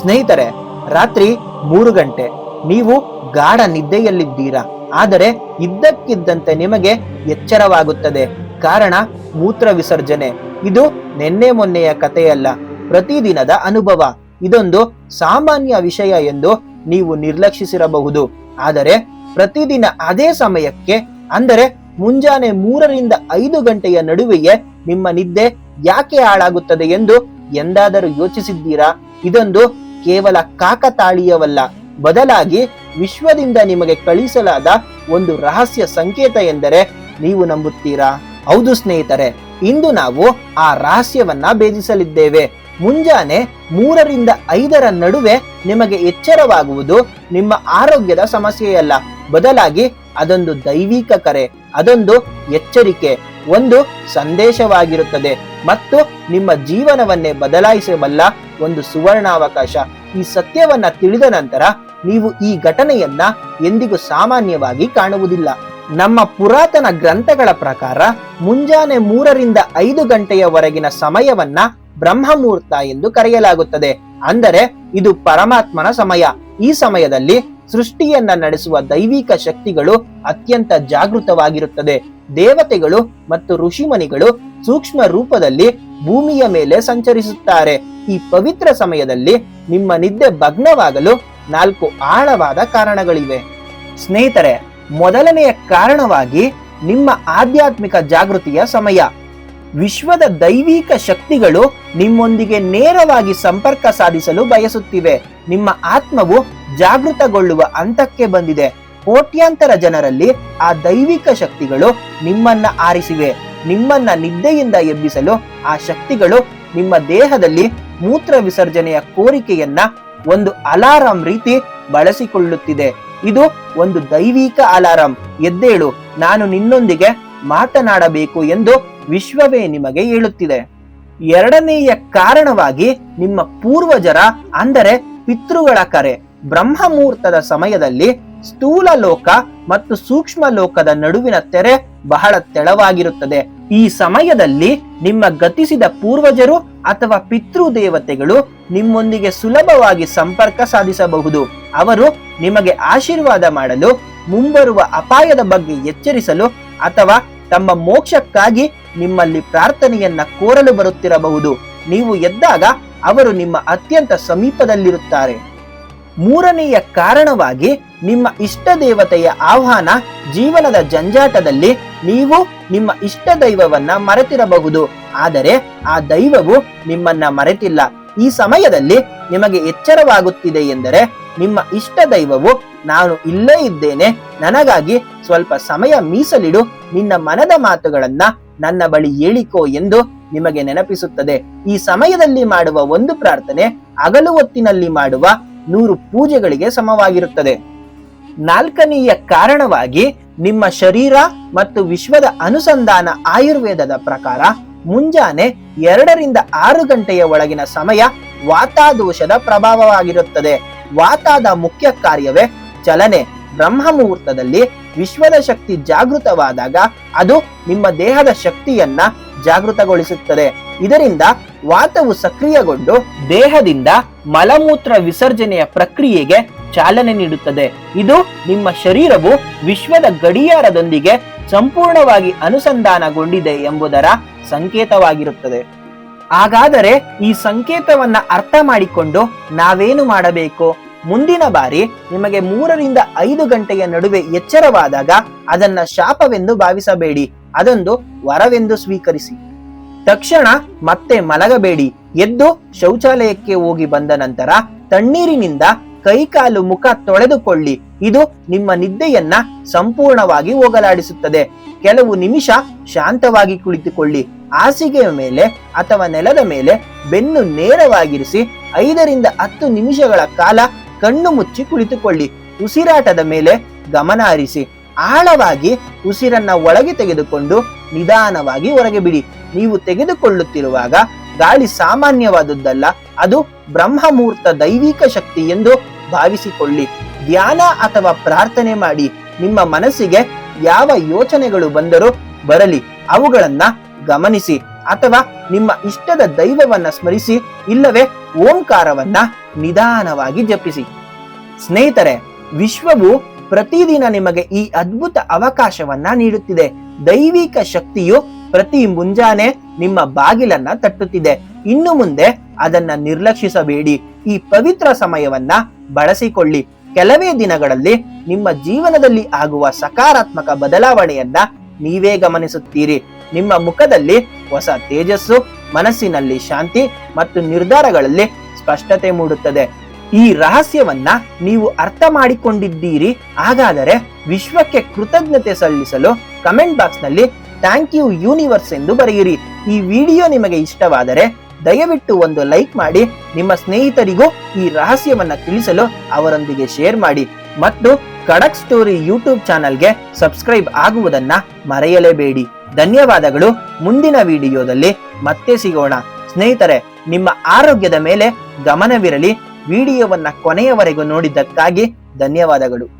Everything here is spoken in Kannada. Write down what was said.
ಸ್ನೇಹಿತರೆ, ರಾತ್ರಿ ಮೂರು ಗಂಟೆ. ನೀವು ಗಾಢ ನಿದ್ದೆಯಲ್ಲಿದ್ದೀರಾ? ಆದರೆ ಇದ್ದಕ್ಕಿದ್ದಂತೆ ನಿಮಗೆ ಎಚ್ಚರವಾಗುತ್ತದೆ. ಕಾರಣ, ಮೂತ್ರ ವಿಸರ್ಜನೆ. ಇದು ನಿನ್ನೆ ಮೊನ್ನೆಯ ಕಥೆಯಲ್ಲ. ಪ್ರತಿದಿನದ ಅನುಭವ. ಇದೊಂದು ಸಾಮಾನ್ಯ ವಿಷಯ ಎಂದು ನೀವು ನಿರ್ಲಕ್ಷಿಸಿರಬಹುದು. ಆದರೆ, ಪ್ರತಿದಿನ ಅದೇ ಸಮಯಕ್ಕೆ, ಅಂದರೆ ಮುಂಜಾನೆ ಮೂರರಿಂದ ಐದು ಗಂಟೆಯ ನಡುವೆಯೇ ನಿಮ್ಮ ನಿದ್ದೆ ಯಾಕೆ ಹಾಳಾಗುತ್ತದೆ ಎಂದು ಎಂದಾದರೂ ಯೋಚಿಸಿದ್ದೀರಾ? ಇದೊಂದು ಕೇವಲ ಕಾಕತಾಳೀಯವಲ್ಲ, ಬದಲಾಗಿ ವಿಶ್ವದಿಂದ ನಿಮಗೆ ಕಳಿಸಲಾದ ಒಂದು ರಹಸ್ಯ ಸಂಕೇತ ಎಂದರೆ ನೀವು ನಂಬುತ್ತೀರಾ? ಹೌದು ಸ್ನೇಹಿತರೆ, ಇಂದು ನಾವು ಆ ರಹಸ್ಯವನ್ನ ಭೇದಿಸಲಿದ್ದೇವೆ. ಮುಂಜಾನೆ ಮೂರರಿಂದ ಐದರ ನಡುವೆ ನಿಮಗೆ ಎಚ್ಚರವಾಗುವುದು ನಿಮ್ಮ ಆರೋಗ್ಯದ ಸಮಸ್ಯೆಯಲ್ಲ. ಬದಲಾಗಿ ಅದೊಂದು ದೈವಿಕ ಕರೆ, ಅದೊಂದು ಎಚ್ಚರಿಕೆ, ಒಂದು ಸಂದೇಶವಾಗಿರುತ್ತದೆ. ಮತ್ತು ನಿಮ್ಮ ಜೀವನವನ್ನೇ ಬದಲಾಯಿಸಬಲ್ಲ ಒಂದು ಸುವರ್ಣಾವಕಾಶ ಈ ಸತ್ಯವನ್ನ ತಿಳಿದ ನಂತರ ನೀವು ಈ ಘಟನೆಯನ್ನ ಎಂದಿಗೂ ಸಾಮಾನ್ಯವಾಗಿ ಕಾಣುವುದಿಲ್ಲ. ನಮ್ಮ ಪುರಾತನ ಗ್ರಂಥಗಳ ಪ್ರಕಾರ ಮುಂಜಾನೆ ಮೂರರಿಂದ ಐದು ಗಂಟೆಯವರೆಗಿನ ಸಮಯವನ್ನ ಬ್ರಹ್ಮಮುಹೂರ್ತ ಎಂದು ಕರೆಯಲಾಗುತ್ತದೆ. ಅಂದರೆ ಇದು ಪರಮಾತ್ಮನ ಸಮಯ. ಈ ಸಮಯದಲ್ಲಿ ಸೃಷ್ಟಿಯನ್ನ ನಡೆಸುವ ದೈವಿಕ ಶಕ್ತಿಗಳು ಅತ್ಯಂತ ಜಾಗೃತವಾಗಿರುತ್ತದೆ. ದೇವತೆಗಳು ಮತ್ತು ಋಷಿಮನಿಗಳು ಸೂಕ್ಷ್ಮ ರೂಪದಲ್ಲಿ ಭೂಮಿಯ ಮೇಲೆ ಸಂಚರಿಸುತ್ತಾರೆ. ಈ ಪವಿತ್ರ ಸಮಯದಲ್ಲಿ ನಿಮ್ಮ ನಿದ್ದೆ ಭಗ್ನವಾಗಲು ನಾಲ್ಕು ಆಳವಾದ ಕಾರಣಗಳಿವೆ. ಸ್ನೇಹಿತರೆ, ಮೊದಲನೆಯ ಕಾರಣವಾಗಿ ನಿಮ್ಮ ಆಧ್ಯಾತ್ಮಿಕ ಜಾಗೃತಿಯ ಸಮಯ. ವಿಶ್ವದ ದೈವಿಕ ಶಕ್ತಿಗಳು ನಿಮ್ಮೊಂದಿಗೆ ನೇರವಾಗಿ ಸಂಪರ್ಕ ಸಾಧಿಸಲು ಬಯಸುತ್ತಿವೆ. ನಿಮ್ಮ ಆತ್ಮವು ಜಾಗೃತಗೊಳ್ಳುವ ಹಂತಕ್ಕೆ ಬಂದಿದೆ. ಕೋಟ್ಯಾಂತರ ಜನರಲ್ಲಿ ಆ ದೈವಿಕ ಶಕ್ತಿಗಳು ನಿಮ್ಮನ್ನ ಆರಿಸಿವೆ. ನಿಮ್ಮನ್ನ ನಿದ್ದೆಯಿಂದ ಎಬ್ಬಿಸಲು ಆ ಶಕ್ತಿಗಳು ನಿಮ್ಮ ದೇಹದಲ್ಲಿ ಮೂತ್ರ ವಿಸರ್ಜನೆಯ ಕೋರಿಕೆಯನ್ನ ಒಂದು ಅಲಾರಾಂ ರೀತಿ ಬಳಸಿಕೊಳ್ಳುತ್ತಿದೆ. ಇದು ಒಂದು ದೈವಿಕ ಅಲಾರಾಂ. ಎದ್ದೇಳು, ನಾನು ನಿನ್ನೊಂದಿಗೆ ಮಾತನಾಡಬೇಕು ಎಂದು ವಿಶ್ವವೇ ನಿಮಗೆ ಹೇಳುತ್ತಿದೆ. ಎರಡನೆಯ ಕಾರಣವಾಗಿ ನಿಮ್ಮ ಪೂರ್ವಜರ ಅಂದರೆ ಪಿತೃಗಳ ಕರೆ. ಬ್ರಹ್ಮಮುಹೂರ್ತದ ಸಮಯದಲ್ಲಿ ಸ್ಥೂಲ ಲೋಕ ಮತ್ತು ಸೂಕ್ಷ್ಮ ಲೋಕದ ನಡುವಿನ ತೆರೆ ಬಹಳ ತೆಳವಾಗಿರುತ್ತದೆ. ಈ ಸಮಯದಲ್ಲಿ ನಿಮ್ಮ ಗತಿಸಿದ ಪೂರ್ವಜರು ಅಥವಾ ಪಿತೃ ದೇವತೆಗಳು ನಿಮ್ಮೊಂದಿಗೆ ಸುಲಭವಾಗಿ ಸಂಪರ್ಕ ಸಾಧಿಸಬಹುದು. ಅವರು ನಿಮಗೆ ಆಶೀರ್ವಾದ ಮಾಡಲು, ಮುಂಬರುವ ಅಪಾಯದ ಬಗ್ಗೆ ಎಚ್ಚರಿಸಲು ಅಥವಾ ತಮ್ಮ ಮೋಕ್ಷಕ್ಕಾಗಿ ನಿಮ್ಮಲ್ಲಿ ಪ್ರಾರ್ಥನೆಯನ್ನ ಕೋರಲು ಬರುತ್ತಿರಬಹುದು. ನೀವು ಎದ್ದಾಗ ಅವರು ನಿಮ್ಮ ಅತ್ಯಂತ ಸಮೀಪದಲ್ಲಿರುತ್ತಾರೆ. ಮೂರನೆಯ ಕಾರಣವಾಗಿ ನಿಮ್ಮ ಇಷ್ಟ ದೇವತೆಯ ಆಹ್ವಾನ ಜೀವನದ ಜಂಜಾಟದಲ್ಲಿ ನೀವು ನಿಮ್ಮ ಇಷ್ಟ ದೈವವನ್ನ ಮರೆತಿರಬಹುದು. ಆದರೆ ಆ ದೈವವು ನಿಮ್ಮನ್ನ ಮರೆತಿಲ್ಲ. ಈ ಸಮಯದಲ್ಲಿ ನಿಮಗೆ ಎಚ್ಚರವಾಗುತ್ತಿದೆ ಎಂದರೆ ನಿಮ್ಮ ಇಷ್ಟ ದೈವವು ನಾನು ಇಲ್ಲೇ ಇದ್ದೇನೆ. ನನಗಾಗಿ ಸ್ವಲ್ಪ ಸಮಯ ಮೀಸಲಿಡು. ನಿನ್ನ ಮನದ ಮಾತುಗಳನ್ನ ನನ್ನ ಬಳಿ ಹೇಳಿಕೋ ಎಂದು ನಿಮಗೆ ನೆನಪಿಸುತ್ತದೆ. ಈ ಸಮಯದಲ್ಲಿ ಮಾಡುವ ಒಂದು ಪ್ರಾರ್ಥನೆ, ಹಗಲು ಹೊತ್ತಿನಲ್ಲಿ ಮಾಡುವ ನೂರು ಪೂಜೆಗಳಿಗೆ ಸಮವಾಗಿರುತ್ತದೆ. ನಾಲ್ಕನೆಯ ಕಾರಣವಾಗಿ ನಿಮ್ಮ ಶರೀರ ಮತ್ತು ವಿಶ್ವದ ಅನುಸಂಧಾನ ಆಯುರ್ವೇದದ ಪ್ರಕಾರ ಮುಂಜಾನೆ ಎರಡರಿಂದ ಆರು ಗಂಟೆಯ ಒಳಗಿನ ಸಮಯ ವಾತಾದೋಷದ ಪ್ರಭಾವವಾಗಿರುತ್ತದೆ. ವಾತಾದ ಮುಖ್ಯ ಕಾರ್ಯವೇ ಚಲನೆ. ಬ್ರಹ್ಮ ಮುಹೂರ್ತದಲ್ಲಿ ವಿಶ್ವದ ಶಕ್ತಿ ಜಾಗೃತವಾದಾಗ ಅದು ನಿಮ್ಮ ದೇಹದ ಶಕ್ತಿಯನ್ನ ಜಾಗೃತಗೊಳಿಸುತ್ತದೆ. ಇದರಿಂದ ವಾತವು ಸಕ್ರಿಯಗೊಂಡು ದೇಹದಿಂದ ಮಲಮೂತ್ರ ವಿಸರ್ಜನೆಯ ಪ್ರಕ್ರಿಯೆಗೆ ಚಾಲನೆ ನೀಡುತ್ತದೆ. ಇದು ನಿಮ್ಮ ಶರೀರವು ವಿಶ್ವದ ಗಡಿಯಾರದೊಂದಿಗೆ ಸಂಪೂರ್ಣವಾಗಿ ಅನುಸಂಧಾನಗೊಂಡಿದೆ ಎಂಬುದರ ಸಂಕೇತವಾಗಿರುತ್ತದೆ. ಹಾಗಾದರೆ ಈ ಸಂಕೇತವನ್ನ ಅರ್ಥ ಮಾಡಿಕೊಂಡು ನಾವೇನು ಮಾಡಬೇಕು? ಮುಂದಿನ ಬಾರಿ ನಿಮಗೆ ಮೂರರಿಂದ ಐದು ಗಂಟೆಯ ನಡುವೆ ಎಚ್ಚರವಾದಾಗ ಅದನ್ನ ಶಾಪವೆಂದು ಭಾವಿಸಬೇಡಿ. ಅದೊಂದು ವರವೆಂದು ಸ್ವೀಕರಿಸಿ. ತಕ್ಷಣ ಮತ್ತೆ ಮಲಗಬೇಡಿ. ಎದ್ದು ಶೌಚಾಲಯಕ್ಕೆ ಹೋಗಿ ಬಂದ ನಂತರ ತಣ್ಣೀರಿನಿಂದ ಕೈಕಾಲು ಮುಖ ತೊಳೆದುಕೊಳ್ಳಿ. ಇದು ನಿಮ್ಮ ನಿದ್ದೆಯನ್ನ ಸಂಪೂರ್ಣವಾಗಿ ಹೋಗಲಾಡಿಸುತ್ತದೆ. ಕೆಲವು ನಿಮಿಷ ಶಾಂತವಾಗಿ ಕುಳಿತುಕೊಳ್ಳಿ. ಹಾಸಿಗೆಯ ಮೇಲೆ ಅಥವಾ ನೆಲದ ಮೇಲೆ ಬೆನ್ನು ನೇರವಾಗಿರಿಸಿ ಐದರಿಂದ ಹತ್ತು ನಿಮಿಷಗಳ ಕಾಲ ಕಣ್ಣು ಮುಚ್ಚಿ ಕುಳಿತುಕೊಳ್ಳಿ. ಉಸಿರಾಟದ ಮೇಲೆ ಗಮನ ಹರಿಸಿ. ಆಳವಾಗಿ ಉಸಿರನ್ನ ಒಳಗೆ ತೆಗೆದುಕೊಂಡು ನಿಧಾನವಾಗಿ ಹೊರಗೆ ಬಿಡಿ. ನೀವು ತೆಗೆದುಕೊಳ್ಳುತ್ತಿರುವಾಗ ಗಾಳಿ ಸಾಮಾನ್ಯವಾದದ್ದಲ್ಲ, ಅದು ಬ್ರಹ್ಮಮೂರ್ತ ದೈವಿಕ ಶಕ್ತಿ ಎಂದು ಭಾವಿಸಿಕೊಳ್ಳಿ. ಧ್ಯಾನ ಅಥವಾ ಪ್ರಾರ್ಥನೆ ಮಾಡಿ. ನಿಮ್ಮ ಮನಸ್ಸಿಗೆ ಯಾವ ಯೋಚನೆಗಳು ಬಂದರೂ ಬರಲಿ. ಅವುಗಳನ್ನ ಗಮನಿಸಿ. ಅಥವಾ ನಿಮ್ಮ ಇಷ್ಟದ ದೈವವನ್ನ ಸ್ಮರಿಸಿ ಇಲ್ಲವೇ ಓಂಕಾರವನ್ನ ನಿಧಾನವಾಗಿ ಜಪಿಸಿ. ಸ್ನೇಹಿತರೆ, ವಿಶ್ವವು ಪ್ರತಿದಿನ ನಿಮಗೆ ಈ ಅದ್ಭುತ ಅವಕಾಶವನ್ನ ನೀಡುತ್ತಿದೆ. ದೈವಿಕ ಶಕ್ತಿಯು ಪ್ರತಿ ಮುಂಜಾನೆ ನಿಮ್ಮ ಬಾಗಿಲನ್ನ ತಟ್ಟುತ್ತಿದೆ. ಇನ್ನು ಮುಂದೆ ಅದನ್ನ ನಿರ್ಲಕ್ಷಿಸಬೇಡಿ. ಈ ಪವಿತ್ರ ಸಮಯವನ್ನ ಬಳಸಿಕೊಳ್ಳಿ. ಕೆಲವೇ ದಿನಗಳಲ್ಲಿ ನಿಮ್ಮ ಜೀವನದಲ್ಲಿ ಆಗುವ ಸಕಾರಾತ್ಮಕ ಬದಲಾವಣೆಯನ್ನ ನೀವೇ ಗಮನಿಸುತ್ತೀರಿ. ನಿಮ್ಮ ಮುಖದಲ್ಲಿ ಹೊಸ ತೇಜಸ್ಸು, ಮನಸ್ಸಿನಲ್ಲಿ ಶಾಂತಿ ಮತ್ತು ನಿರ್ಧಾರಗಳಲ್ಲಿ ಸ್ಪಷ್ಟತೆ ಮೂಡುತ್ತದೆ. ಈ ರಹಸ್ಯವನ್ನ ನೀವು ಅರ್ಥ ಮಾಡಿಕೊಂಡಿದ್ದೀರಿ. ಹಾಗಾದರೆ ವಿಶ್ವಕ್ಕೆ ಕೃತಜ್ಞತೆ ಸಲ್ಲಿಸಲು ಕಮೆಂಟ್ ಬಾಕ್ಸ್ನಲ್ಲಿ ಥ್ಯಾಂಕ್ ಯು ಯೂನಿವರ್ಸ್ ಎಂದು ಬರೆಯಿರಿ. ಈ ವಿಡಿಯೋ ನಿಮಗೆ ಇಷ್ಟವಾದರೆ ದಯವಿಟ್ಟು ಒಂದು ಲೈಕ್ ಮಾಡಿ, ನಿಮ್ಮ ಸ್ನೇಹಿತರಿಗೂ ಈ ರಹಸ್ಯವನ್ನ ತಿಳಿಸಲು ಅವರೊಂದಿಗೆ ಶೇರ್ ಮಾಡಿ ಮತ್ತು ಕಡಕ್ ಸ್ಟೋರಿ ಯೂಟ್ಯೂಬ್ ಚಾನಲ್ಗೆ ಸಬ್ಸ್ಕ್ರೈಬ್ ಆಗುವುದನ್ನ ಮರೆಯಲೇಬೇಡಿ. ಧನ್ಯವಾದಗಳು ಮುಂದಿನ ವಿಡಿಯೋದಲ್ಲಿ ಮತ್ತೆ ಸಿಗೋಣ. ಸ್ನೇಹಿತರೆ ನಿಮ್ಮ ಆರೋಗ್ಯದ ಮೇಲೆ ಗಮನವಿರಲಿ. ವಿಡಿಯೋವನ್ನ ಕೊನೆಯವರೆಗೂ ನೋಡಿದ್ದಕ್ಕಾಗಿ ಧನ್ಯವಾದಗಳು.